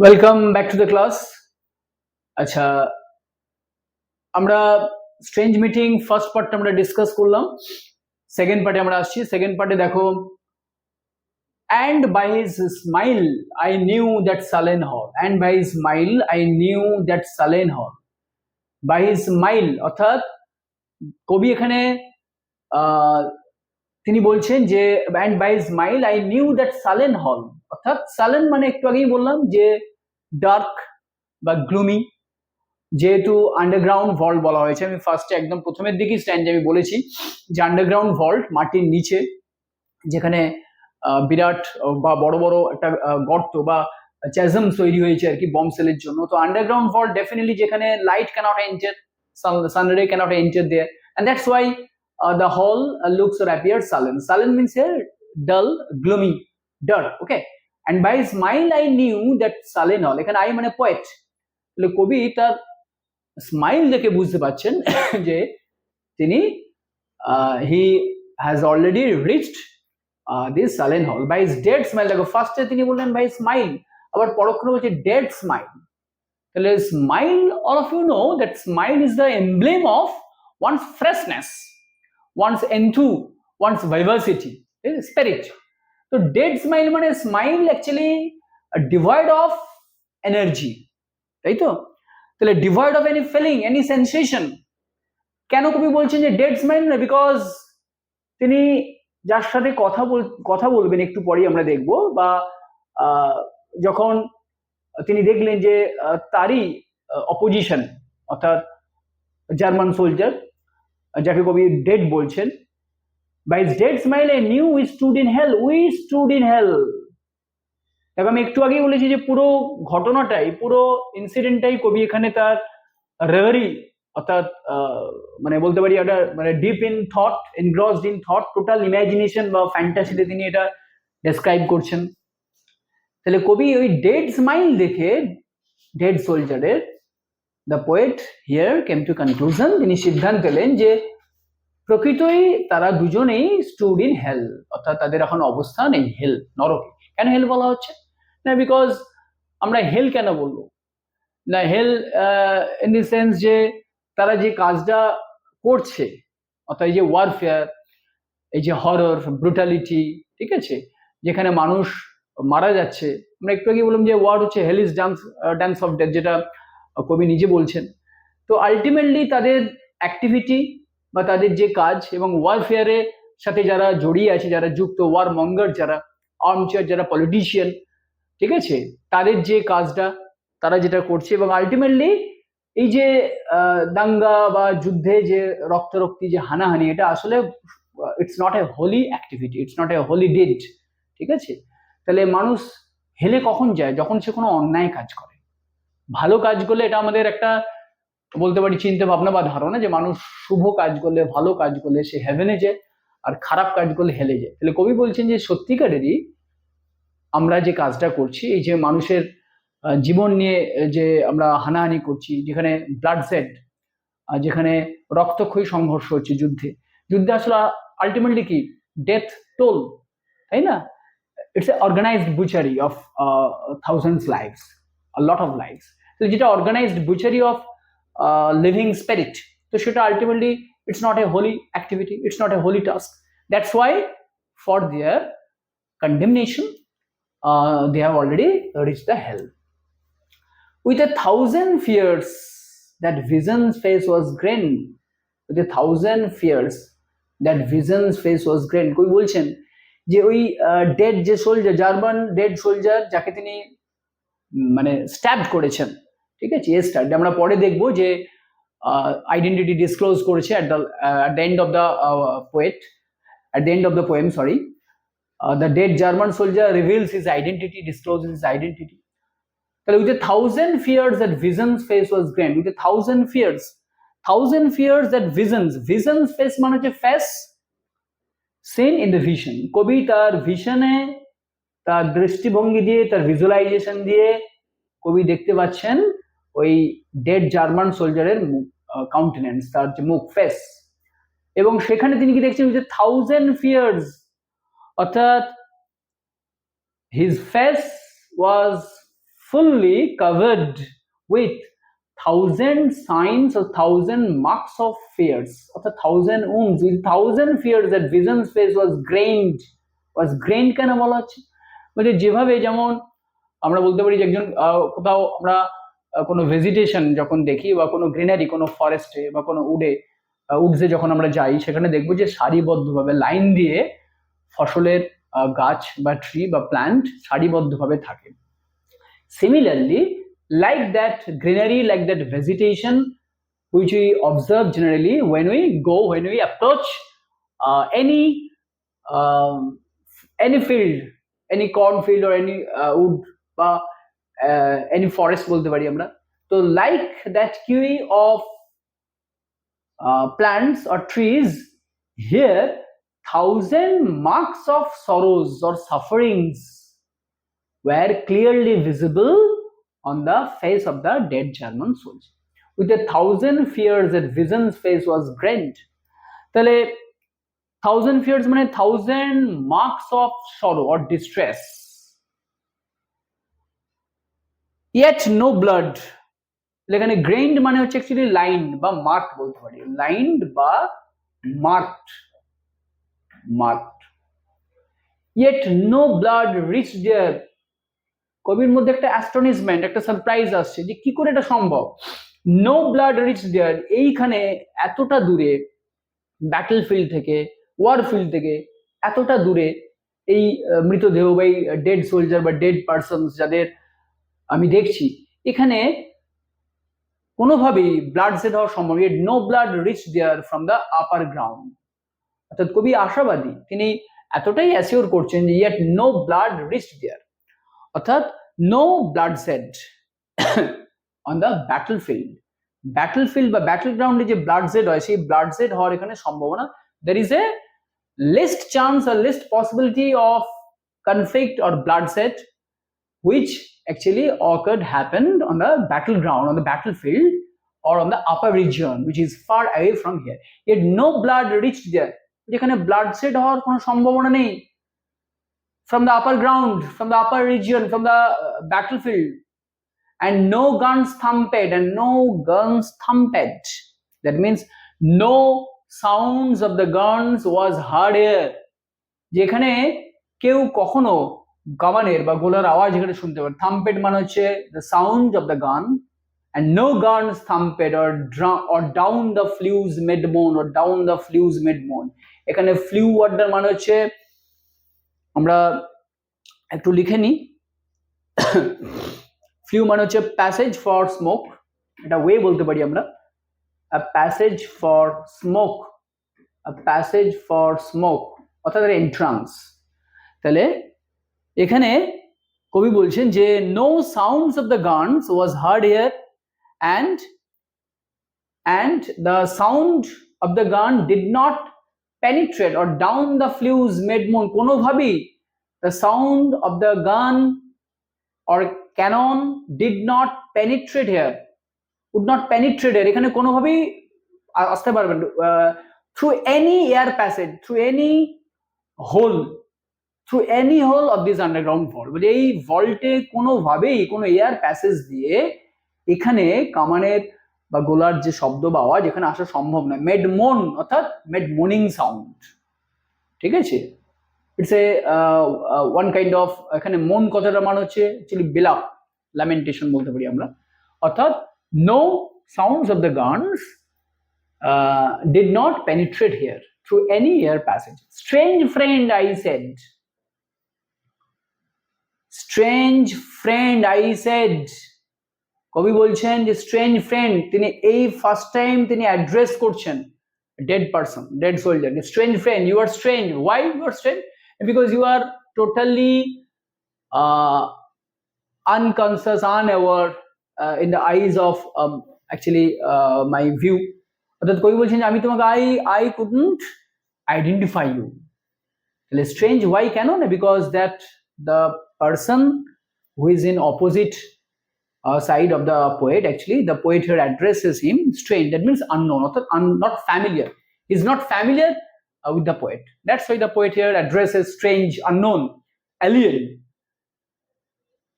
Welcome back to the class আচ্ছা আমরা strange meeting first পার্টটা আমরা ডিসকাস করলাম সেকেন্ড পার্টে আমরা আসছি সেকেন্ড পার্টে দেখো and by his smile I knew that sullen hall and by his smile I knew that sullen hall by his smile অর্থাৎ কবি এখানে তিনি বলছেন যে and by smile I knew that sullen hall অর্থাৎ সালেন মানে একটু আগেই বললাম যে ডার্ক বা গ্লুমি যেহেতু আন্ডারগ্রাউন্ড ভল্ট বলা হয়েছে, আমি ফার্স্টে একদম প্রথমের দিকেই স্ট্যান্ড আমি বলেছি যে আন্ডারগ্রাউন্ড ভল্ট মাটির নিচে, যেখানে বিরাট বা বড় বড় একটা গর্ত বা চ্যাজম তৈরি হয়েছে আর কি বম সেলের জন্য। তো আন্ডারগ্রাউন্ড ভল্ট ডেফিনেটলি যেখানে light cannot enter sunray cannot enter there and that's why the hall looks or appear sullen sullen means a dull gloomy dark okay and by smile I knew that sullen hall এখানে I মানে poet তাহলে কবি তার smile দেখে বুঝতে পারছেন যে তিনি he has already reached this sullen hall by his dead smile দেখো ফার্স্টে তিনি বললেন বাই স্মাইল আবার পরক্ষণে বলছে ডেড স্মাইল তাহলে smile all of you know that smile is the emblem of one's freshness one's enthu one's vivacity spirit তো dead smile মানে smile actually divide of energy তাই তো? তাহলে divide of any feeling any sensation কেন কবি বলছেন যে dead smile না বিকজ তিনি যার সাথে কথা বল, কথা বলবেন, একটু পরেই আমরা দেখব, বা যখন তিনি দেখলেন যে তারই অপোজিশন অর্থাৎ জার্মান সোলজার যাকে কবি ডেড বলছেন by dead smile I knew we stood in hell we stood in hell দেখো, আমি একটু আগেই বলেছি যে পুরো ঘটনাটাই, পুরো ইনসিডেন্টটাই কবি এখানে তার রেভারি অর্থাৎ মানে বলতে পারি একটা মানে deep in thought engrossed in thought total imagination বা ফ্যান্টাসিতে তিনি এটা ডেসক্রাইব করছেন। তাহলে কবি ওই ডেড স্মাইল দেখে dead সোলজারের the poet here came to conclusion তিনি সিদ্ধান্ত এলেন যে প্রকৃতই তারা দুজনেই স্টুড ইন হেল অর্থাৎ তাদের এখন অবস্থান এই হেল নরকে। কেন হেল বলা হচ্ছে? না বিকজ আমরা হেল কেন বলব? না হেল ইন দি সেন্স যে তারা যে কাজটা করছে, অর্থাৎ এই যে ওয়ারফেয়ার এই যে হরর ব্রুটালিটি ঠিক আছে? যেখানে মানুষ মারা যাচ্ছে, আমরা একটু আগে বললাম যে ওয়ার্ড হচ্ছে hell is dance dance of death যেটা কবি নিজে বলছেন। তো আলটিমেটলি তাদের অ্যাক্টিভিটি বা তাদের যে কাজ এবং ওয়ারফেয়ারের সাথে যারা জড়িয়ে আছে, যারা যুক্ত ওয়ার মঙ্গার যারা আর্মচেয়ার যারা পলিটিশিয়ান ঠিক আছে? তাদের যে কাজটা তারা যেটা করছে এবং আলটিমেটলি এই যে দাঙ্গা বা যুদ্ধে যে রক্তারক্তি, যে হানাহানি, এটা আসলে it's not a holy activity it's not a holy dead ঠিক আছে? তাহলে মানুষ হেলে কখন যায়? যখন সে কোনো অন্যায় কাজ করে। ভালো কাজ করলে এটা আমাদের একটা বলতে পারি চিন্তা ভাবনা বা ধারণা যে মানুষ শুভ কাজ করলে, ভালো কাজ করলে সে হেভেনে যায় আর খারাপ কাজ করলে হেলে যায়। তাহলে কবি বলছেন যে সত্যিকারেরই আমরা যে কাজটা করছি, এই যে মানুষের জীবন নিয়ে যে আমরা হানাহানি করছি, যেখানে ব্লাড সেট যেখানে রক্তক্ষয়ী সংঘর্ষ হচ্ছে যুদ্ধে। যুদ্ধে আসলে আলটিমেটলি কি? ডেথ টোল তাই না? It's a organised butchery of thousands lives lot of lives তো যেটা organised butchery of living spirit তো সেটা ultimately it's not a holy activity it's not a holy task that's why for their condemnation they have already reach the hell with a thousand fears that vision face was grain with a thousand fears that vision face was grain কই বলছেন যে ওই dead যে soldier German dead soldier যাকে তিনি মানে stab করেছেন ঠিক আছে এ স্টাড আমরা পরে দেখব যে আইডেন্টিটি ডিসক্লোজ করেছে at the at the end of the poet at the end of the poem sorry uh, the dead German soldier reveals his identity, discloses his identity. তাহলে with a thousand fears that vision's face was grand, with a thousand fears, thousand fears that visions, visions face মানে হচ্ছে face, seen in the vision. কবি তার ভিশনে তার দৃষ্টিভঙ্গি দিয়ে তার visualisation দিয়ে কবি দেখতে পাচ্ছেন ওই ডেড জার্মান সোলজারের কাউন্টেন্স তার যে মুখ ফেস এবং সেখানে তিনি কি দেখছেন? যে থাউজেন্ড ফিয়ার্স অর্থাৎ his face was fully covered with thousand signs O thousand marks of fears অর্থাৎ thousand wounds with thousand fears that vision face was grained was grained কেন বলা হচ্ছে? মানে যেভাবে যেমন আমরা বলতে পারি যে একজন কোথাও আমরা কোনো ভেজিটেশন যখন দেখি বা কোনো গ্রিনারি কোনো ফরেস্টে বা কোনো উডে উডসে যখন আমরা যাই, সেখানে দেখব যে সারিবদ্ধভাবে লাইন দিয়ে ফসলের গাছ বা ট্রি বা প্ল্যান্ট সারিবদ্ধভাবে থাকে। Similarly like that greenery like that vegetation which we observe generally when we go when we approach any any field any corn field or any wood বা any forest বলতে পারি আমরা তো like that queue of uh, plants or trees here thousand marks of sorrows or sufferings were clearly visible on the face of the dead German soldier. With a thousand fears that vision's face was grent. তাহলে thousand fears মানে thousand marks of sorrow or distress. Yet no blood এখানে grained মানে হচ্ছে actually line বা mark বলতে পারি। Lined বা marked marked yet no blood reach there কবির মধ্যে একটা অ্যাস্টনিশমেন্ট একটা সারপ্রাইজ আসছে যে কি করে এটা সম্ভব? নো ব্লাড রিচ দেয়ার এইখানে এতটা দূরে ব্যাটল ফিল্ড থেকে ওয়ার ফিল্ড থেকে এতটা দূরে এই মৃতদেহ বা এই ডেড সোলজার বা ডেড পার্সন যাদের আমি দেখছি। এখানে কোনোভাবেই ব্লাড সেট হওয়া সম্ভব no blood reach there from the upper ground অর্থাৎ কবি আশাবাদী, তিনি এতটাই অ্যাসিওর করছেন যে yet no blood reach there অর্থাৎ no blood set on the battle field battle field বা ব্যাটল গ্রাউন্ডে যে ব্লাড সেট হয়, সেই ব্লাড সেট হওয়ার এখানে সম্ভাবনা there is a least chance R least possibility of conflict or blood set which actually occurred happened on the battleground on the battlefield or on the upper region which is far away from here yet no blood reached there যেখানে blood set হওয়ার কোনো সম্ভাবনা নেই from the upper ground from the upper region from the uh, battlefield and no guns thumped and no guns thumped that means no sounds of the guns was heard here যেখানে কেউ কখনো কামানের বা গোলার আওয়াজ এখানে শুনতে পারে থাম্পেড মানে হচ্ছে the sound of the gun and no guns thumped or or down the flues mid moan, or down the flues mid moan এখানে ফ্লিউ ওয়ার্ডটার মানে হচ্ছে, আমরা একটু লিখে নিই। ফ্লিউ মানে হচ্ছে প্যাসেজ ফর স্মোক এটা ওয়ে বলতে পারি আমরা। Passage for smoke passage for smoke অর্থাৎ এন্ট্রান্স তাহলে এখানে কবি বলছেন যে no sounds of the guns was heard here and and the sound of the gun did not or down the flues mid moon কোনোভাবেই the sound of the gun or cannon did not penetrate here, would not penetrate here. এখানে কোনোভাবেই আসতে পারবেন through any air passage through any hole through any hole of this underground vault বলে এই ভল্টে কোনোভাবেই কোনো এয়ার প্যাসেজ দিয়ে এখানে কামানের বা গোলার যে শব্দ বা আওয়াজ এখানে আসা সম্ভব নয়। মেড মন অর্থাৎ মেড মর্নিং সাউন্ড ঠিক আছে? It's a one kind of এখানে মন কথাটা মানে হচ্ছে অ্যাকচুয়ালি বিলাপ ল্যামেন্টেশন বলতে পারি আমরা। অর্থাৎ no sounds of the guns did not penetrate here through any ear passage strange friend I said strange friend I said কবি বলছেন যে স্ট্রেঞ্জ ফ্রেন্ড তিনি এই ফার্স্ট টাইম তিনি অ্যাড্রেস করছেন। Dead person dead soldier strange friend you are strange why you are strange because you are totally unconscious, unaware uh, in the eyes of um, actually uh, my view. অর্থাৎ কবি বলছেন যে আমি তোমাকে I I couldn't identify you তাহলে strange why কেন? না because that the person who is in opposite uh, side of the poet actually the poet here addresses him strange that means unknown or un- not familiar he's not familiar uh, with the poet that's why the poet here addresses strange unknown alien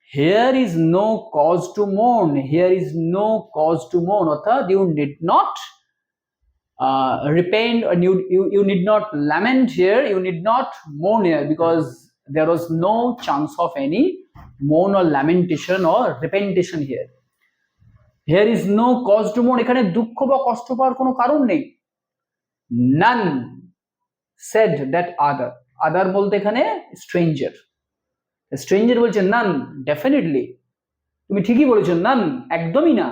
here is no cause to mourn here is no cause to mourn অর্থাৎ you need not uh, repent or you, you you need not lament here you need not mourn here because there was no chance of any mourn or lamentation or repentation here here is no cause to mourn এখানে দুঃখ বা কষ্ট পাওয়ার কোনো কারণ নেই none said that other other বলতে এখানে stranger স্ট্রেঞ্জার বলছে নান ডেফিনেটলি তুমি ঠিকই বলেছ নান একদমই না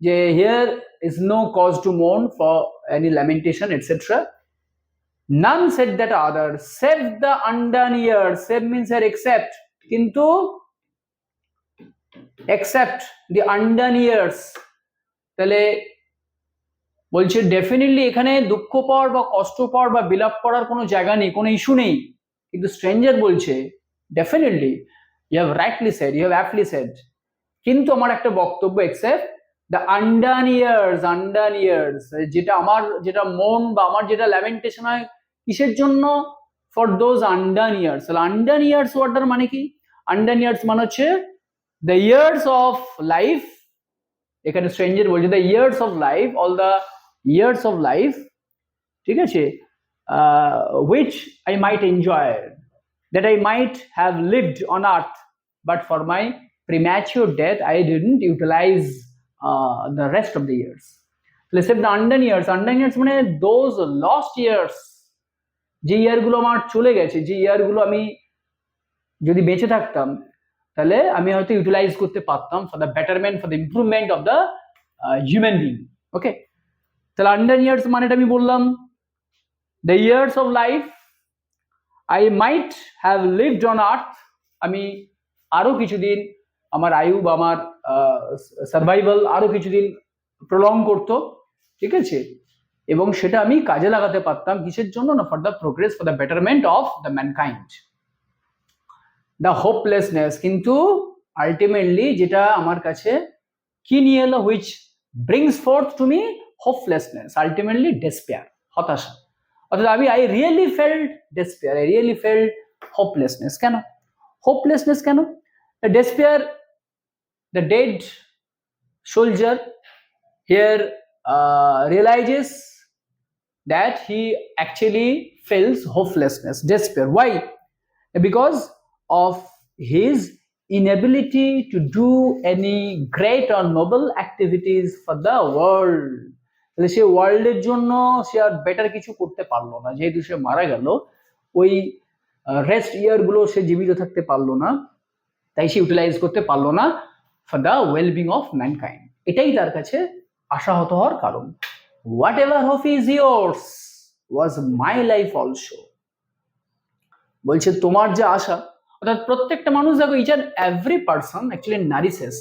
যে here is no cause to mourn for any lamentation etcetera none said that other save the undone years save means R except কিন্তু একসেপ্ট দি আন্ডান ইয়ার্স তাহলে বলছে ডেফিনেটলি এখানে দুঃখ পাওয়ার বা কষ্ট পাওয়ার বা বিলাপ করার কোনো জায়গা নেই, কোনো ইস্যু নেই। কিন্তু স্ট্রেঞ্জার বলছে definitely you have rightly said you have aptly said কিন্তু আমার একটা বক্তব্য except the undone years undone years যেটা আমার যেটা মন বা আমার যেটা ল্যামেন্টেশন হয় কিসের জন্য? ফর দোজ আন্ডান ইয়ার্স তাহলে আন্ডান ইয়ার্স ওয়ার্ডটার মানে কি? আন্ডান ইয়ার্স মানে হচ্ছে দ্য ইয়ার্স অফ লাইফ এখানে স্ট্রেঞ্জার বলছে the years of life all the years of life ঠিক আছে? Which I might enjoy I might have lived on earth, but for my premature death, I didn't utilize uh, the rest of the years. Let's say the undone years, undone years মানে those lost years, যে ইয়ারগুলো আমার চলে গেছে যে ইয়ারগুলো আমি যদি বেঁচে থাকতাম তাহলে আমি হয়তো ইউটিলাইজ করতে পারতাম for the betterment for the improvement of the human being okay তাহলে আন্ডার ইয়ার্স মানেটা আমি বললাম the years of life I might have lived on earth আমি আরও কিছুদিন আমার আয়ু বা আমার সার্ভাইভাল আরও কিছুদিন প্রলং করতো, ঠিক আছে? এবং সেটা আমি কাজে লাগাতে পারতাম কিসের জন্য? না for the progress for the betterment of the mankind the hopelessness কিন্তু আলটিমেটলি যেটা আমার কাছে কি নিয়ে এলো? Which brings forth to me hopelessness ultimately despair হতাশা। অর্থাৎ আমি I really felt despair I really felt hopelessness কেন? হোপলেসনেস কেন? Despair the dead soldier here realises that he actually feels hopelessness despair. Why because of his inability to do any great or noble activities for the world. তাহলে সে ওয়ার্ল্ডের জন্য সে আর better কিছু করতে পারল না। যেহেতু সে মারা গেল, ওই রেস্ট ইয়ারগুলো সে জীবিত থাকতে পারল না। তাই সে ইউটিলাইজ করতে পারল না। For the wellbeing of mankind এটাই তার কাছে আশাহত হওয়ার কারণ। Whatever hope is yours was my life also বলছে, তোমার যে আশা, অর্থাৎ প্রত্যেকটা মানুষ দেখো each and every person actually nourishes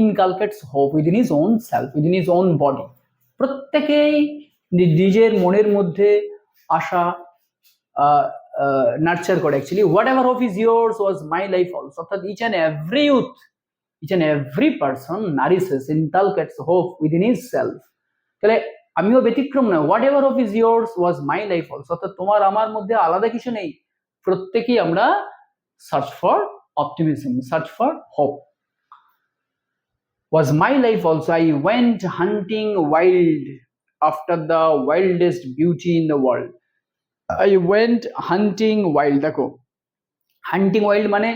inculcates hope within his own self within his own body প্রত্যেকেই নিজের মনের মধ্যে আশা নার্চার করে। Actually whatever hope is yours was my life also অর্থাৎ each and every youth Each and every person nourishes inculcates hope within his self তাহলে আমিও ব্যতিক্রম নয় whatever of is yours was my life also অর্থাৎ তোমার আমার মধ্যে আলাদা কিছু নেই প্রত্যেকেই আমরা search for optimism search for hope was my life also. I went hunting wild after the wildest beauty in the world. I went hunting wild. দেখো হান্টিং ওয়াইল্ড মানে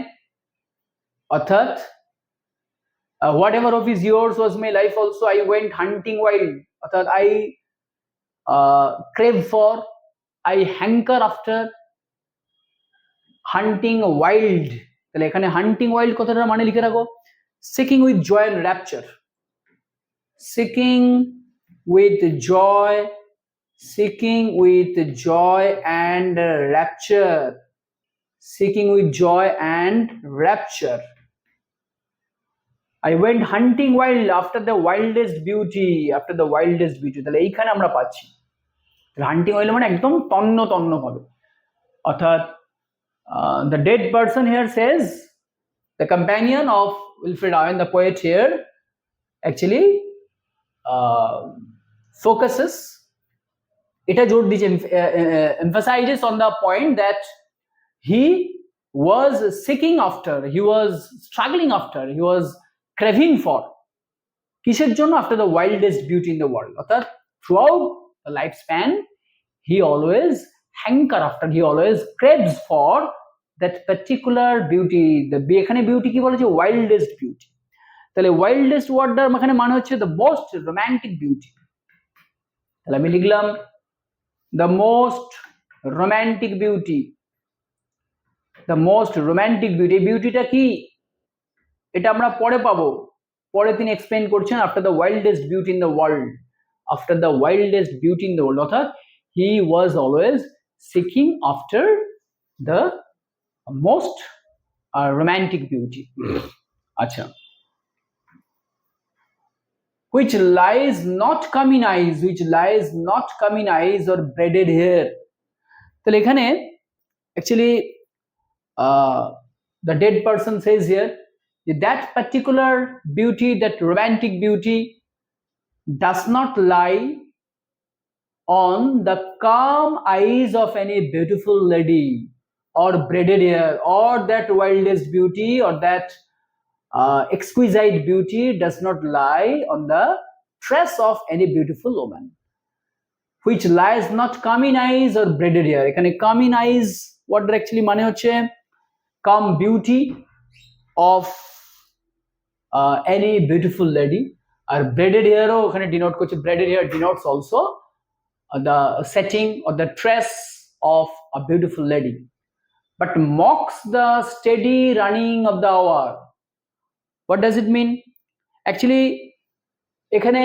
অর্থাৎ whatever hope is yours was my life also I went hunting wild অর্থাৎ I crave for I hanker after hunting wild তাহলে এখানে হান্টিং wild কথাটা মানে লিখে রাখো, seeking with joy and rapture. Seeking with joy, seeking with joy and rapture. Seeking with joy and rapture. I went hunting wild after the wildest beauty after the wildest beauty তাহলে এইখানে আমরা পাচ্ছি হান্টিং wild মানে একদম তন্ন তন্ন হবে অর্থাৎ the dead person here says the companion of Wilfred Owen, the poet here, actually uh, focuses, it has emphasizes on the point that he was seeking after he was struggling after he was craving for কিসের জন্য? After the wildest beauty in the world অর্থাৎ throughout the life span he always hanker after he always craves for that particular beauty এখানে beauty কি বলেছে? Wildest beauty তাহলে wildest ওয়ার্ডটার এখানে মানে হচ্ছে দ্য মোস্ট রোম্যান্টিক বিউটি তাহলে আমি লিখলাম the most romantic beauty the most romantic beauty এই বিউটিটা কি? এটা আমরা পরে পাবো। পরে তিনি এক্সপ্লেন করছেন after the wildest beauty in the world after the wildest beauty in the world অর্থাৎ he was always seeking after the most romantic beauty আচ্ছা। Which lies not come in eyes, which lies not come in eyes or braided hair. তাহলে এখানে actually the dead person says here that particular beauty that romantic beauty does not lie on the calm eyes of any beautiful lady or braided hair or that wildest beauty or that uh, exquisite beauty does not lie on the tress of any beautiful woman which lies not come in eyes or braided hair এখানে come in eyes what actually মানে হচ্ছে come beauty of uh, any beautiful lady আর braided hair ও ওখানে denote করছে hair denotes also uh, the setting or the tress of a beautiful lady but mocks the steady running of the hour what does it mean actually এখানে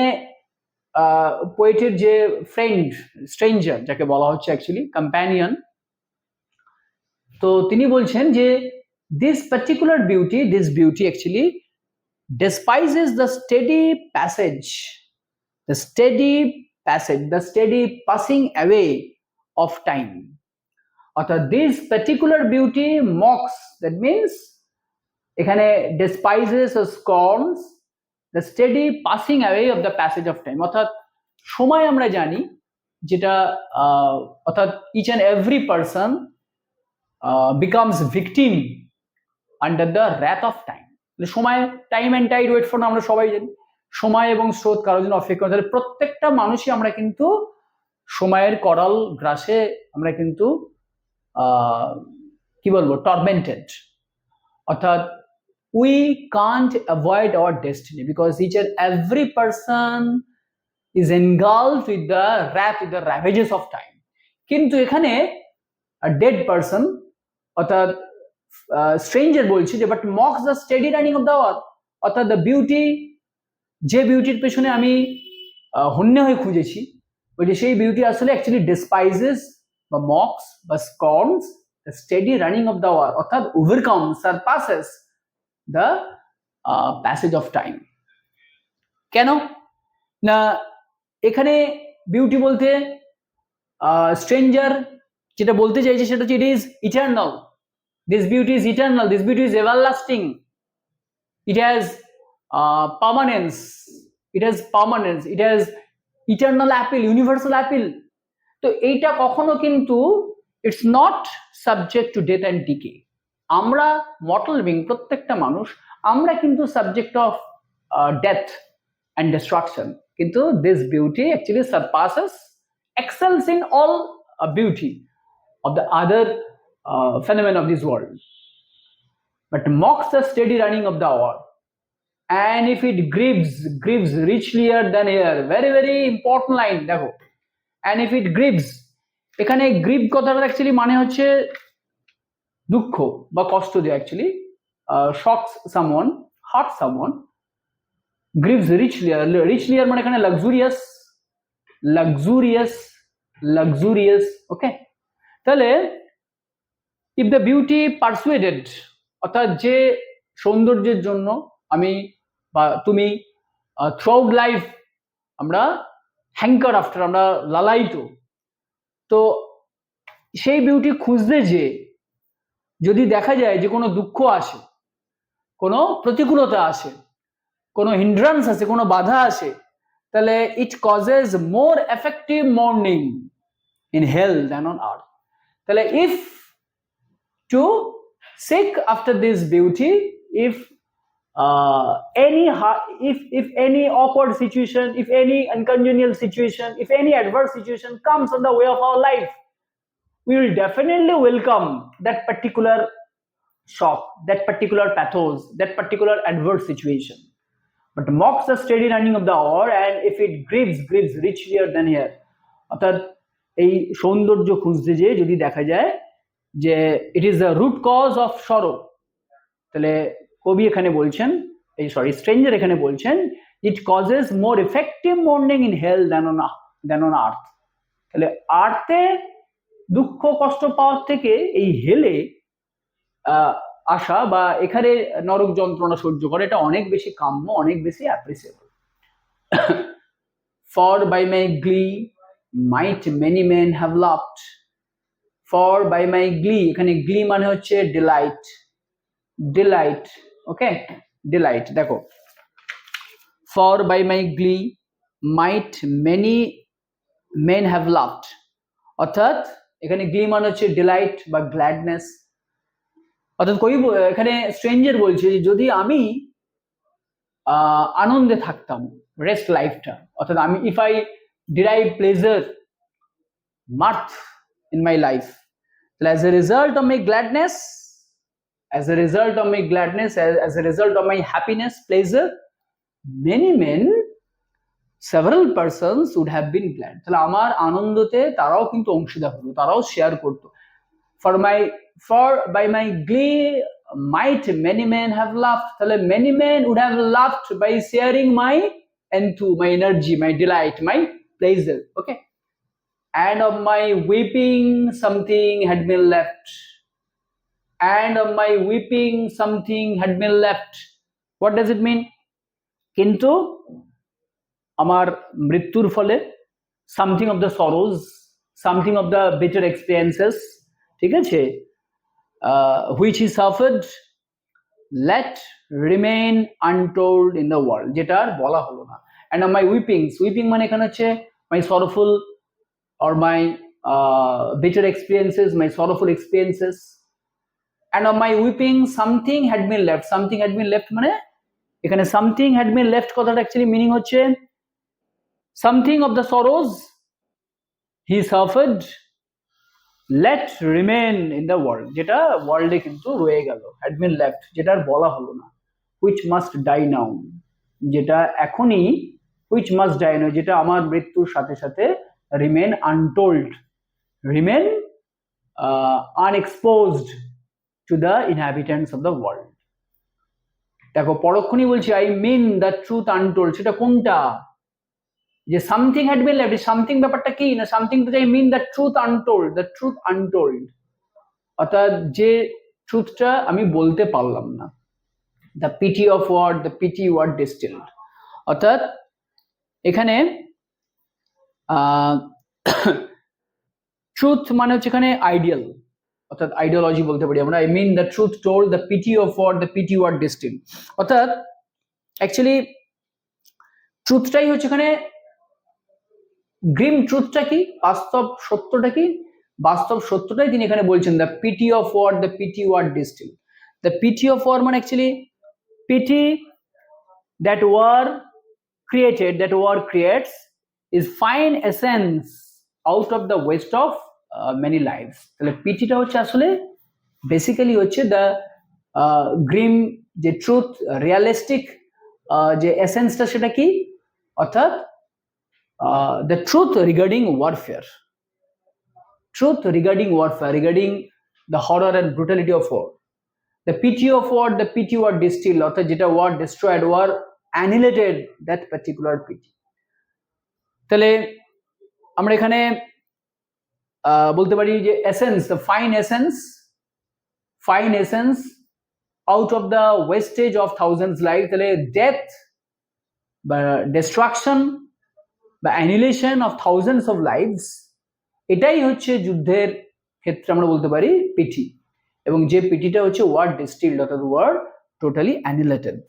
পোয়েটের যে friend stranger যাকে বলা হচ্ছে actually companion তো তিনি বলছেন যে this particular beauty this beauty actually despises the steady passage the steady passage the steady passing away of time অর্থাৎ this particular beauty mocks that means এখানে despises or scorns the steady passing away of the passage of time অর্থাৎ সময় আমরা জানি যেটা আহ, অর্থাৎ each and every person becomes victim under the wrath of time সময় time and tide wait for আমরা সবাই জানি। সময় এবং স্রোত কারোর জন্য অপেক্ষা তাহলে প্রত্যেকটা মানুষই আমরা কিন্তু সময়ের করাল গ্রাসে আমরা কিন্তু কি বলব টর্মেন্টেড অর্থাৎ we can't avoid our destiny because each and every person is engulfed with the rap with the ravages of time কিন্তু এখানে ডেড পার্সন অর্থাৎ স্ট্রেঞ্জার বলছি যে but mocks the steady running of the hour অর্থাৎ the beauty যে বিউটির পেছনে আমি হন্যে হয়ে খুঁজেছি, ওই যে সেই বিউটি আসলে অ্যাকচুয়ালি ডিসপাইজেস বা মক্স বা scorns the steady running of the hour অর্থাৎ overcome surpasses the passage of time কেন? না, এখানে বিউটি বলতে স্ট্রেঞ্জার যেটা বলতে চাইছে সেটা হচ্ছে it is eternal this beauty is eternal this beauty is everlasting it has uh, permanence. It has permanence. It has eternal appeal universal appeal. তো এইটা কখনো কিন্তু it's not subject to death and decay আমরা mortal being প্রত্যেকটা মানুষ আমরা কিন্তু subject of death and destruction কিন্তু this beauty actually surpasses excels in all beauty of the other phenomenon of this world but mocks the steady running of the hour. And if it grieves, grieves richlier than air. Very, very important line, দেখো. And if it grieves, এখানে grieve কথাটা actually মানে হচ্ছে দুঃখ বা কষ্ট দেয় actually shocks someone hurt someone grieves richlier richlier মানে এখানে লাক্সুরিয়াস লাক্সুরিয়াস লাক্সুরিয়াস ওকে তাহলে ইফ দ্য বিউটি পারসুয়েডেড অর্থাৎ যে সৌন্দর্যের জন্য আমি বা তুমি থ্রু আউট লাইফ আমরা হ্যাঙ্কার আফটার আমরা লালায়িত, তো সেই বিউটি খুঁজতে যে, যদি দেখা যায় যে কোনো দুঃখ আসে, কোনো প্রতিকূলতা আসে, কোনো হিন্ড্রান্স আছে কোনো বাধা আসে, তাহলে it causes more effective mourning in health than on earth তাহলে if to seek after this beauty if uh, any ha- if if any awkward situation if any uncongenial situation if any adverse situation comes on the way of our life we will definitely welcome that particular shock that particular pathos that particular adverse situation but mocks the steady running of the hour and if it grieves grieves richlier than here অর্থাৎ এই সৌন্দর্য খুঁজতে যেয়ে যদি দেখা যায় যে it is the root cause of sorrow তাহলে কবি এখানে বলছেন, এই সরি স্ট্রেঞ্জার এখানে বলছেন it causes more effective mourning in hell than on than on earth তাহলে আর্থে দুঃখ, কষ্ট পাওয়ার থেকে এই হেলে আসা বা এখানে নরক যন্ত্রণা সহ্য করে, এটা অনেক বেশি কাম্য, অনেক বেশি appreciable for by my glee might many men have loved for by my glee এখানে গ্লি মানে হচ্ছে ডিলাইট ডিলাইট ওকে ডিলাইট দেখো। For by my glee might many men have loved অর্থাৎ এখানে গ্লি মানে হচ্ছে ডিলাইট বা গ্ল্যাডনেস অর্থাৎ কবি এখানে স্ট্রেঞ্জার বলছে যে যদি আমি আনন্দে থাকতাম রেস্ট লাইফটা অর্থাৎ আমি if I derive pleasure mirth in my life as a result of my gladness as a result of my gladness as, as a result of my happiness pleasure many men several persons would have been glad তাহলে আমার আনন্দতে তারাও কিন্তু অংশীদার হলো তারাও share করতো for my for by my glee might many men have laughed তাহলে many men would have laughed by sharing my enthu my energy my delight my pleasure okay and of my weeping, something had been left. And of my weeping, something had been left. What does it mean? কিন্তু আমার মৃত্যুর ফলে something of the sorrows something of the better experiences ঠিক আছে which I suffered let remain untold in the world যেটা আর বলা হলো না অ্যান্ড মাই উইপিংস উইপিং মানে এখানে হচ্ছে my sorrowful or my uh, bitter experiences, my sorrowful experiences, and of my weeping, something had been left. Something had been left মানে এখানে something had been left কথাটা অ্যাকচুয়ালি মিনিং হচ্ছে something of the sorrows he suffered let remain in the world যেটা ওয়ার্ল্ডে কিন্তু রয়ে গেল had been left আর বলা হলো না which must die now যেটা এখনই which must die now যেটা আমার মৃত্যুর সাথে সাথে remain untold, remain uh, unexposed to the inhabitants of the world. দেখো পরক্ষণই বলছি I mean the truth untold সেটা কোনটা? যে something had been left something ব্যাপারটা কি? না something to I mean the truth untold the truth untold অর্থাৎ যে ট্রুথটা আমি বলতে পারলাম না। The pity of war the pity war distilled অর্থাৎ এখানে ট্রুথ মানে হচ্ছে এখানে আইডিয়াল অর্থাৎ আইডিওলজি বলতে পারি আমরা I mean the truth told the pity of war the pity war distil অর্থাৎ অ্যাকচুয়ালি ট্রুথটাই হচ্ছে এখানে গ্রিম ট্রুথটা কি, বাস্তব সত্যটা কি, বাস্তব সত্যটাই তিনি এখানে বলছেন the pity of war the pity war distil the pity of war মানে actually pity that war created that war creates is fine essence out of the waste of uh, many lives. তাহলে পিটিটা হচ্ছে আসলে basically হচ্ছে the grim যে truth realistic যে এসেন্সটা সেটা কি? অর্থাৎ the truth regarding warfare truth regarding warfare regarding the horror and brutality of war the pity of war the pity war distil অর্থাৎ যেটা war destroyed war annihilated that particular pity. তাহলে আমরা এখানে বলতে পারি যে essence the fine essence fine essence out of the wastage of thousands life তাহলে death বা ডিস্ট্রাকশন বা annihilation of thousands of lives এটাই হচ্ছে যুদ্ধের ক্ষেত্রে আমরা বলতে পারি পিটি এবং যে পিটিটা হচ্ছে ওয়ার্ড ডিস্টিল্ড অর্থাৎ war totally annihilated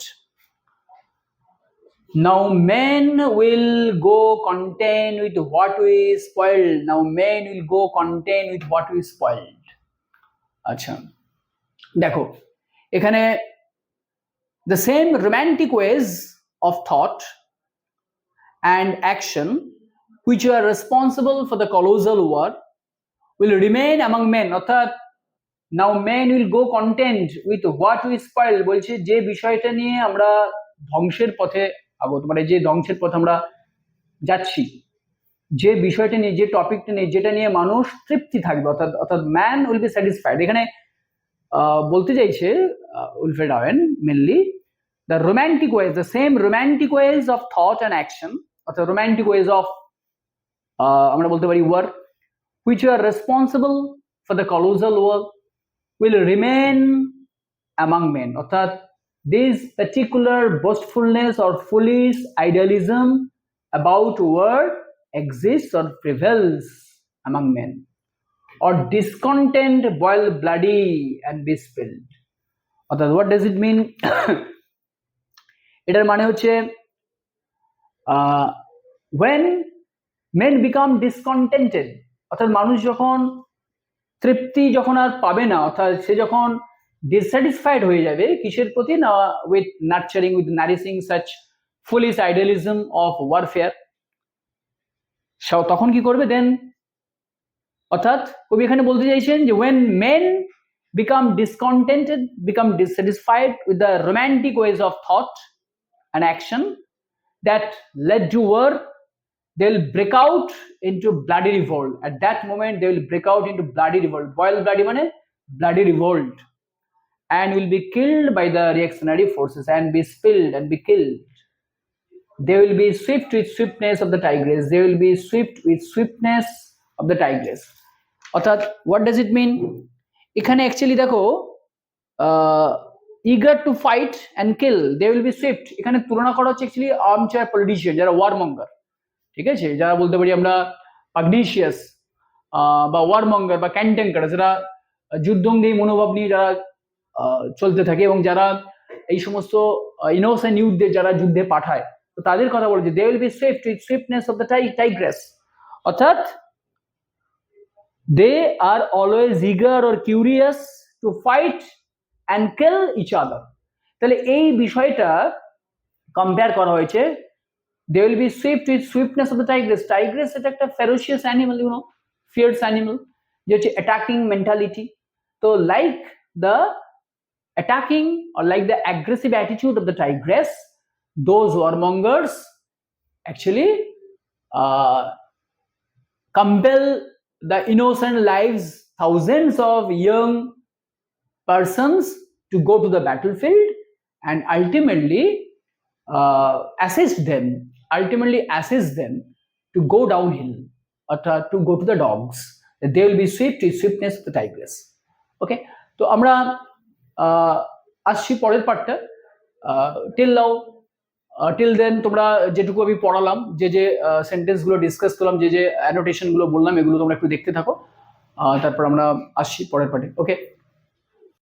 Now men will go content with what we spoiled. Now men will go content with what we spoiled. আচ্ছা দেখো এখানে the same romantic ways of thought and action which are responsible for the colossal war will remain among men অর্থাৎ now men will go content with what we spoil বলছে যে বিষয়টা নিয়ে আমরা ধ্বংসের পথে আগত মানে যে ধ্বংসের পথ আমরা যাচ্ছি, যে বিষয়টা নিয়ে, যে টপিকটা নিয়ে, যেটা নিয়ে মানুষ তৃপ্তি থাকবে, অর্থাৎ অর্থাৎ ম্যান উইল বি স্যাটিসফাইড এখানে বলতে চাইছে Wilfred Owen mainly the romantic ways the same romantic ways of thought and action অর্থাৎ রোম্যান্টিক ওয়েজ অফ আমরা বলতে পারি work which you are responsible for the colossal work will remain among men অর্থাৎ this particular boastfulness or foolish idealism about work exists or prevails among men. Or discontent boil bloody and be spilled. অর্থাৎ what does it mean? এটার মানে হচ্ছে when men become discontented অর্থাৎ মানুষ যখন তৃপ্তি যখন আর পাবে না অর্থাৎ সে যখন ডিসস্যাটিসফাইড হয়ে যাবে কিসের প্রতি না with nurturing with nourishing such foolish idealism of warfare তখন কি করবে দেন অর্থাৎ কবি এখানে বলতে চাইছেন যে when men become discontented, become dissatisfied with the romantic ways of thought and action that led to war, they'll break out into bloody revolt. At that moment, they will break out into bloody revolt. Boil bloody money, bloody revolt. And will be killed by the reactionary forces and be spilled and be killed. They will be swift with swiftness of the tigress. They will be swift with swiftness of the tigress. অর্থাৎ what does it mean? এখানে actually দেখো eager to fight and kill they will be swift এখানে তুলনা করা হচ্ছে actually arm politician যারা war Munger ঠিক আছে যারা বলতে পারি আমরা পাগনিশিয়াস বা ওয়ার মঙ্গার বা ক্যান্টেঙ্কার যারা যুদ্ধঙ্গী মনোভাব নিয়ে যারা চলতে থাকে এবং যারা এই সমস্ত ইনোসেন্ট ইউথদের যারা যুদ্ধে পাঠায়, তো তাদের কথা বলছে they will be swift with swiftness of the tie tigress অর্থাৎ they are always eager or curious to fight and kill each other. তাহলে এই বিষয়টা কম্পেয়ার করা হয়েছে। They will be swift with swiftness of the tigress tigress এটা একটা ferocious animal you know fierce animal যে হচ্ছে অ্যাটাকিং মেন্টালিটি তো like the Attacking or like the aggressive attitude of the tigress those warmongers actually uh, compel the innocent lives, thousands of young persons to go to the battlefield and ultimately uh, assist them, ultimately assist them to go downhill or to, to go to the dogs. They will be swift with swiftness of the tigress. Okay, তো আমরা আহ, আসছি পরের পার্টটা till now till then তোমরা যেটুকু আমি পড়ালাম, যে যে সেন্টেন্সগুলো ডিসকাস করলাম, যে যে অ্যানোটেশনগুলো বললাম, এগুলো তোমরা একটু দেখতে থাকো। তারপর আমরা আসছি পরের পার্টে ওকে